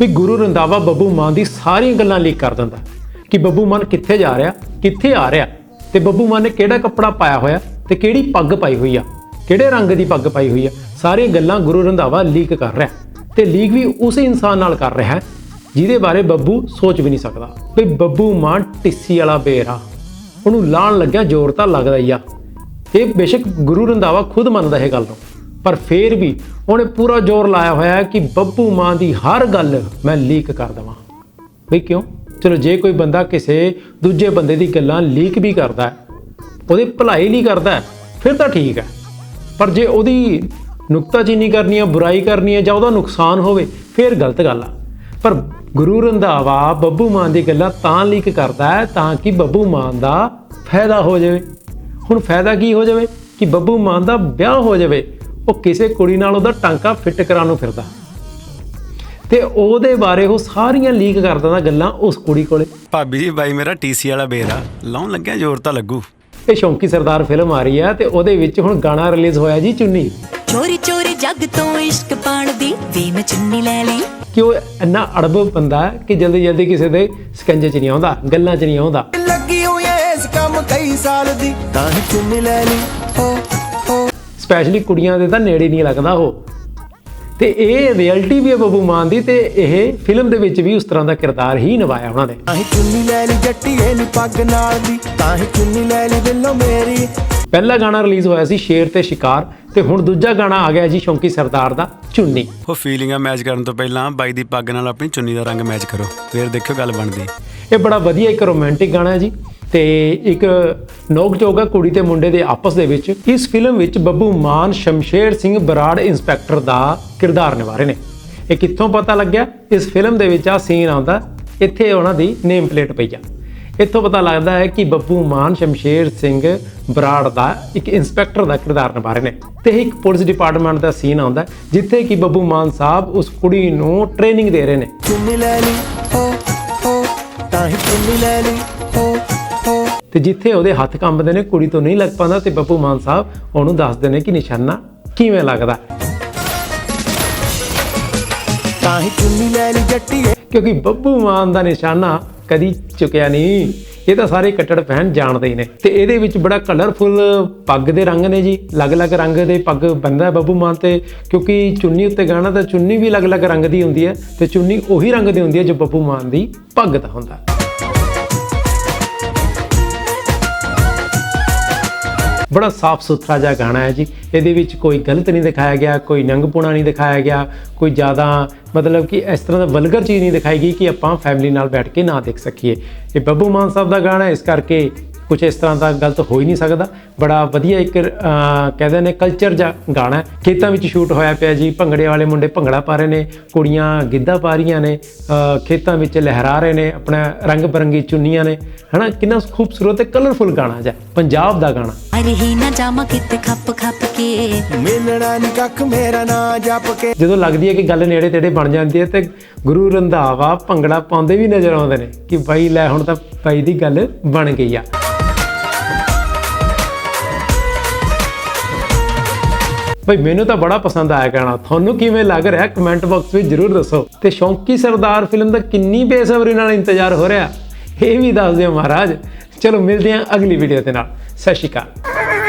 ਵੀ ਗੁਰੂ ਰੰਧਾਵਾ ਬੱਬੂ ਮਾਨ ਦੀ ਸਾਰੀਆਂ ਗੱਲਾਂ ਲੀਕ ਕਰ ਦਿੰਦਾ ਕਿ ਬੱਬੂ ਮਾਨ ਕਿੱਥੇ ਜਾ ਰਿਹਾ, ਕਿੱਥੇ ਆ ਰਿਹਾ ਤੇ ਬੱਬੂ ਮਾਨ ਨੇ ਕਿਹੜਾ ਕੱਪੜਾ ਪਾਇਆ ਹੋਇਆ ਤੇ ਕਿਹੜੀ ਪੱਗ ਪਾਈ ਹੋਈ ਆ, ਕਿਹੜੇ ਰੰਗ ਦੀ ਪੱਗ ਪਾਈ ਹੋਈ ਆ, ਸਾਰੀਆਂ ਗੱਲਾਂ ਗੁਰੂ ਰੰਧਾਵਾ ਲੀਕ ਕਰ ਰਿਹਾ ਤੇ ਲੀਕ ਵੀ ਉਸੇ ਇਨਸਾਨ ਨਾਲ ਕਰ ਰਿਹਾ ਜਿਹਦੇ ਬਾਰੇ ਬੱਬੂ ਸੋਚ ਵੀ ਨਹੀਂ ਸਕਦਾ। ਵੀ ਬੱਬੂ ਮਾਨ ਟਿੱਸੀ ਵਾਲਾ ਬੇਰ ਆ, ਉਹਨੂੰ ਲਾਣ ਲੱਗਿਆ ਜ਼ੋਰ ਤਾਂ ਲੱਗਦਾ ਹੀ ਆ। ਇਹ ਬੇਸ਼ੱਕ ਗੁਰੂ ਰੰਧਾਵਾ ਖੁਦ ਮੰਨਦਾ ਇਹ ਗੱਲ ਨੂੰ। ਪਰ ਫੇਰ ਵੀ ਉਹਨੇ ਪੂਰਾ ਜ਼ੋਰ ਲਾਇਆ ਹੋਇਆ ਹੈ ਕਿ ਬੱਬੂ ਮਾਂ ਦੀ ਹਰ ਗੱਲ ਮੈਂ ਲੀਕ ਕਰ ਦਵਾਂ। ਬਈ ਕਿਉਂ? ਚਲੋ ਜੇ ਕੋਈ ਬੰਦਾ ਕਿਸੇ ਦੂਜੇ ਬੰਦੇ ਦੀ ਗੱਲਾਂ ਲੀਕ ਵੀ ਕਰਦਾ ਹੈ, ਉਹਦੀ ਭਲਾਈ ਲਈ ਕਰਦਾ ਫਿਰ ਤਾਂ ਠੀਕ ਹੈ। ਪਰ ਜੇ ਉਹਦੀ ਨੁਕਤਾਚੀਨੀ ਕਰਨੀ ਹੈ ਬੁਰਾਈ ਕਰਨੀ ਹੈ ਜਾਂ ਉਹਦਾ ਨੁਕਸਾਨ ਹੋਵੇ, ਫਿਰ ਗਲਤ ਗੱਲ ਆ। ਪਰ ਗੁਰੂ ਰੰਧਾਵਾ ਬੱਬੂ ਮਾਨ ਦੀ ਗੱਲਾਂ ਤਾਂ ਲੀਕ ਕਰਦਾ ਹੈ ਤਾਂ ਕਿ ਬੱਬੂ ਮਾਨ ਦਾ ਫਾਇਦਾ ਹੋ ਜਾਵੇ। ਹੁਣ ਫਾਇਦਾ ਕੀ ਹੋ ਜਾਵੇ? ਕਿ ਬੱਬੂ ਮਾਨ ਦਾ ਵਿਆਹ ਹੋ ਜਾਵੇ। ਉਹ ਕਿਸੇ ਕੁੜੀ ਨਾਲ ਉਹਦਾ ਟਾਂਕਾ ਫਿੱਟ ਕਰਾਉਣ ਨੂੰ ਫਿਰਦਾ। ਤੇ ਉਹਦੇ ਬਾਰੇ ਉਹ ਸਾਰੀਆਂ ਲੀਕ ਕਰ ਦਿੰਦਾ ਗੱਲਾਂ ਉਸ ਕੁੜੀ ਕੋਲੇ। ਭਾਬੀ ਜੀ ਬਾਈ ਮੇਰਾ ਟੀਸੀ ਵਾਲਾ ਬੇਰ ਆ। ਲਾਉਣ ਲੱਗਿਆ ਜ਼ੋਰ ਤਾਂ ਲੱਗੂ। ਇਹ ਸ਼ੌਂਕੀ ਸਰਦਾਰ ਫਿਲਮ ਆ ਰਹੀ ਹੈ ਤੇ ਉਹਦੇ ਵਿੱਚ ਹੁਣ ਗਾਣਾ ਰਿਲੀਜ਼ ਹੋਇਆ ਜੀ ਚੁੰਨੀ। ਚੋਰੀ ਚੋਰੀ ਜੱਗ ਤੋਂ ਇਸ਼ਕ ਪਾਣ ਦੀ ਵੀ ਮੈਂ ਚੁੰਨੀ ਲੈ ਲਈ। ਕਿ ਉਹ ਇੰਨਾ ਅੜਬ ਬੰਦਾ ਹੈ ਕਿ ਜਲਦੀ ਜਲਦੀ ਕਿਸੇ ਦੇ ਸਕੰਜੇ 'ਚ ਨਹੀਂ ਆਉਂਦਾ ਗੱਲਾਂ 'ਚ ਨਹੀਂ ਆਉਂਦਾ। ਲੱਗੀ ਹੋਈ ਐ ਇਸ ਕੰਮ ਕਈ ਸਾਲ ਦੀ। ਤਾਂ ਹੀ ਚੁੰਨੀ ਲੈ ਲਈ। ਹੋ। ਸਪੈਸ਼ਲੀ ਕੁੜੀਆਂ ਦੇ ਤਾਂ ਨੇੜੇ ਨਹੀਂ ਲੱਗਦਾ ਉਹ। ਤੇ ਇਹ ਰਿਐਲਿਟੀ ਵੀ ਹੈ ਬੱਬੂ ਮਾਨ ਦੀ ਤੇ ਇਹ ਫਿਲਮ ਦੇ ਵਿੱਚ ਵੀ ਉਸ ਤਰ੍ਹਾਂ ਦਾ ਕਿਰਦਾਰ ਹੀ ਨਿਭਾਇਆ ਉਹਨਾਂ ਨੇ। ਤਾਂ ਹੀ ਚੁੰਨੀ ਲੈ ਲਈ ਜੱਟੀਏ ਨੀ ਪੱਗ ਨਾਲ ਦੀ। ਤਾਂ ਹੀ ਚੁੰਨੀ ਲੈ ਲਈ ਦਿਲੋਂ ਮੇਰੀ। ਪਹਿਲਾ ਗਾਣਾ ਰਿਲੀਜ਼ ਹੋਇਆ ਸੀ ਸ਼ੇਰ ਤੇ ਸ਼ਿਕਾਰ ਤੇ ਹੁਣ ਦੂਜਾ ਗਾਣਾ ਆ ਗਿਆ ਜੀ ਸ਼ੌਂਕੀ ਸਰਦਾਰ ਦਾ ਚੁੰਨੀ। ਉਹ ਫੀਲਿੰਗਾਂ ਮੈਚ ਕਰਨ ਤੋਂ ਪਹਿਲਾਂ ਬਾਈ ਦੀ ਪੱਗ ਨਾਲ ਆਪਣੀ ਚੁੰਨੀ ਦਾ ਰੰਗ ਮੈਚ ਕਰੋ। ਫਿਰ ਦੇਖਿਓ ਗੱਲ ਬਣਦੀ। ਇਹ ਬੜਾ ਵਧੀਆ ਇੱਕ ਰੋਮਾਂਟਿਕ ਗਾਣਾ ਹੈ ਜੀ। ਤੇ ਇੱਕ ਨੋਕ ਝੋਕ ਕੁੜੀ ਤੇ ਮੁੰਡੇ ਦੇ ਆਪਸ ਦੇ ਵਿੱਚ। ਇਸ ਫਿਲਮ ਵਿੱਚ ਬੱਬੂ ਮਾਨ, ਸ਼ਮਸ਼ੇਰ ਸਿੰਘ ਬਰਾੜ ਇੰਸਪੈਕਟਰ ਦਾ ਕਿਰਦਾਰ ਨਿਭਾ ਰਹੇ ਨੇ। ਇਹ ਕਿੱਥੋਂ ਪਤਾ ਲੱਗਿਆ? ਇਸ ਫਿਲਮ ਦੇ ਵਿੱਚ ਆ ਸੀਨ ਆਉਂਦਾ। ਇੱਥੇ ਉਹਨਾਂ ਦੀ ਨੇਮ ਪਲੇਟ ਪਈ ਆ। ਇੱਥੋਂ ਪਤਾ ਲੱਗਦਾ ਹੈ ਕਿ ਬੱਬੂ ਮਾਨ, ਸ਼ਮਸ਼ੇਰ ਸਿੰਘ ਬਰਾੜ ਦਾ ਇੱਕ ਇੰਸਪੈਕਟਰ ਦਾ ਕਿਰਦਾਰ ਨਿਭਾ ਰਹੇ ਨੇ। ਤੇ ਇਹ ਇੱਕ ਪੁਲਿਸ ਡਿਪਾਰਟਮੈਂਟ ਦਾ ਸੀਨ ਆਉਂਦਾ ਜਿੱਥੇ ਕਿ ਬੱਬੂ ਮਾਨ ਸਾਹਿਬ ਉਸ ਕੁੜੀ ਨੂੰ ਟ੍ਰੇਨਿੰਗ ਦੇ ਰਹੇ ਨੇ। ਚੁੰਨੀ ਲੈ ਲਈ ਹੋ ਹੋ ਤਾਂ ਹੀ ਚੁੰਨੀ ਲੈ ਲਈ। ਤੇ ਜਿੱਥੇ ਉਹਦੇ ਹੱਥ ਕੰਬਦੇ ਨੇ ਕੁੜੀ ਤੋਂ ਨਹੀਂ ਲੱਗ ਪਾਉਂਦਾ ਤੇ ਬੱਬੂ ਮਾਨ ਸਾਹਿਬ ਉਹਨੂੰ ਦੱਸਦੇ ਨੇ ਕਿ ਨਿਸ਼ਾਨਾ ਕਿਵੇਂ ਲੱਗਦਾ? ਤਾਂ ਹੀ ਚੁੰਨੀ ਲੈ ਲਈ ਜੱਟੀਏ ਕਿਉਂਕਿ ਬੱਬੂ ਮਾਨ ਦਾ ਨਿਸ਼ਾਨਾ ਕਦੀ ਚੁੱਕਿਆ ਨਹੀਂ। ਇਹ ਤਾਂ ਸਾਰੇ ਕੱਟੜ ਫੈਨ ਜਾਣਦੇ ਹੀ ਨੇ। ਤੇ ਇਹਦੇ ਵਿੱਚ ਬੜਾ ਕਲਰਫੁਲ ਪੱਗ ਦੇ ਰੰਗ ਨੇ ਜੀ। ਅਲੱਗ-ਅਲੱਗ ਰੰਗ ਦੇ ਪੱਗ ਬੰਦਾ ਬੱਬੂ ਮਾਨ ਤੇ। ਕਿਉਂਕਿ ਚੁੰਨੀ ਉੱਤੇ ਗਾਣਾ ਤਾਂ ਚੁੰਨੀ ਵੀ ਅਲੱਗ-ਅਲੱਗ ਰੰਗ ਦੀ ਹੁੰਦੀ ਹੈ ਤੇ ਚੁੰਨੀ ਉਹੀ ਰੰਗ ਦੀ ਹੁੰਦੀ ਹੈ ਜੋ ਬੱਬੂ ਮਾਨ ਦੀ ਪੱਗ ਦਾ ਹੁੰਦਾ। ਬੜਾ ਸਾਫ਼ ਸੁਥਰਾ ਜਿਹਾ ਗਾਣਾ ਹੈ ਜੀ। ਇਹਦੇ ਵਿੱਚ ਕੋਈ ਗਲਤ ਨਹੀਂ ਦਿਖਾਇਆ ਗਿਆ ਕੋਈ ਨੰਗਪੁਣਾ ਨਹੀਂ ਦਿਖਾਇਆ ਗਿਆ ਕੋਈ ਜ਼ਿਆਦਾ ਮਤਲਬ ਕਿ ਇਸ ਤਰ੍ਹਾਂ ਦਾ ਵਲਗਰ ਚੀਜ਼ ਨਹੀਂ ਦਿਖਾਈ ਗਈ ਕਿ ਆਪਾਂ ਫੈਮਿਲੀ ਨਾਲ ਬੈਠ ਕੇ ਨਾ ਦੇਖ ਸਕੀਏ। ਇਹ ਬੱਬੂ ਮਾਨ ਸਾਹਿਬ ਦਾ ਗਾਣਾ ਹੈ, ਇਸ ਕਰਕੇ ਕੁਝ ਇਸ ਤਰ੍ਹਾਂ ਦਾ ਗਲਤ ਹੋ ਹੀ ਨਹੀਂ ਸਕਦਾ। ਬੜਾ ਵਧੀਆ ਇੱਕ ਕਹਿੰਦੇ ਨੇ ਕਲਚਰ ਜਿਹਾ ਗਾਣਾ ਹੈ। ਖੇਤਾਂ ਵਿੱਚ ਸ਼ੂਟ ਹੋਇਆ ਪਿਆ ਜੀ ਭੰਗੜੇ ਵਾਲੇ ਮੁੰਡੇ ਭੰਗੜਾ ਪਾ ਰਹੇ ਨੇ ਕੁੜੀਆਂ ਗਿੱਧਾ ਪਾ ਰਹੀਆਂ ਨੇ ਖੇਤਾਂ ਵਿੱਚ ਲਹਿਰਾ ਰਹੇ ਨੇ ਆਪਣਾ ਰੰਗ ਬਰੰਗੀ ਚੁੰਨੀਆਂ ਨੇ। ਹਨਾ ਕਿੰਨਾ ਖੂਬਸੂਰਤ ਤੇ ਕਲਰਫੁਲ ਗਾਣਾ ਜਿਹਾ ਪੰਜਾਬ ਦਾ ਗਾਣਾ। ਅਰੇ ਹੀ ਨਾ ਜਾਮਾ ਕਿਤੇ ਖੱਪ ਖੱਪ ਕੇ। ਮਿਲਣਾ ਨੀ ਕੱਖ ਮੇਰਾ ਨਾਂ ਜਪ ਕੇ। ਜਦੋਂ ਲੱਗਦੀ ਹੈ ਕਿ ਗੱਲ ਨੇੜੇ ਤੇੜੇ ਬਣ ਜਾਂਦੀ ਹੈ ਤੇ ਗੁਰੂ ਰੰਧਾਵਾ ਭੰਗੜਾ ਪਾਉਂਦੇ ਵੀ ਨਜ਼ਰ ਆਉਂਦੇ ਨੇ ਕਿ ਬਾਈ ਲੈ ਹੁਣ ਤਾਂ ਬਾਈ ਦੀ ਗੱਲ ਬਣ ਗਈ ਆ। ਬਈ ਮੈਨੂੰ ਤਾਂ ਬੜਾ ਪਸੰਦ ਆਇਆ ਗਾਣਾ ਤੁਹਾਨੂੰ ਕਿਵੇਂ ਲੱਗ ਰਿਹਾ? ਕਮੈਂਟ ਬਾਕਸ ਵਿੱਚ ਜਰੂਰ ਦੱਸੋ। ਤੇ ਸ਼ੌਂਕੀ ਸਰਦਾਰ ਫਿਲਮ ਦਾ ਕਿੰਨੀ ਬੇਸਬਰੀ ਨਾਲ ਇੰਤਜ਼ਾਰ ਹੋ ਰਿਹਾ? ਇਹ ਵੀ ਦੱਸ ਦਿਓ ਮਹਾਰਾਜ। ਚਲੋ ਮਿਲਦੇ ਹਾਂ ਅਗਲੀ ਵੀਡੀਓ ਦੇ ਨਾਲ। ਸਤਿ ਸ਼੍ਰੀ ਅਕਾਲ।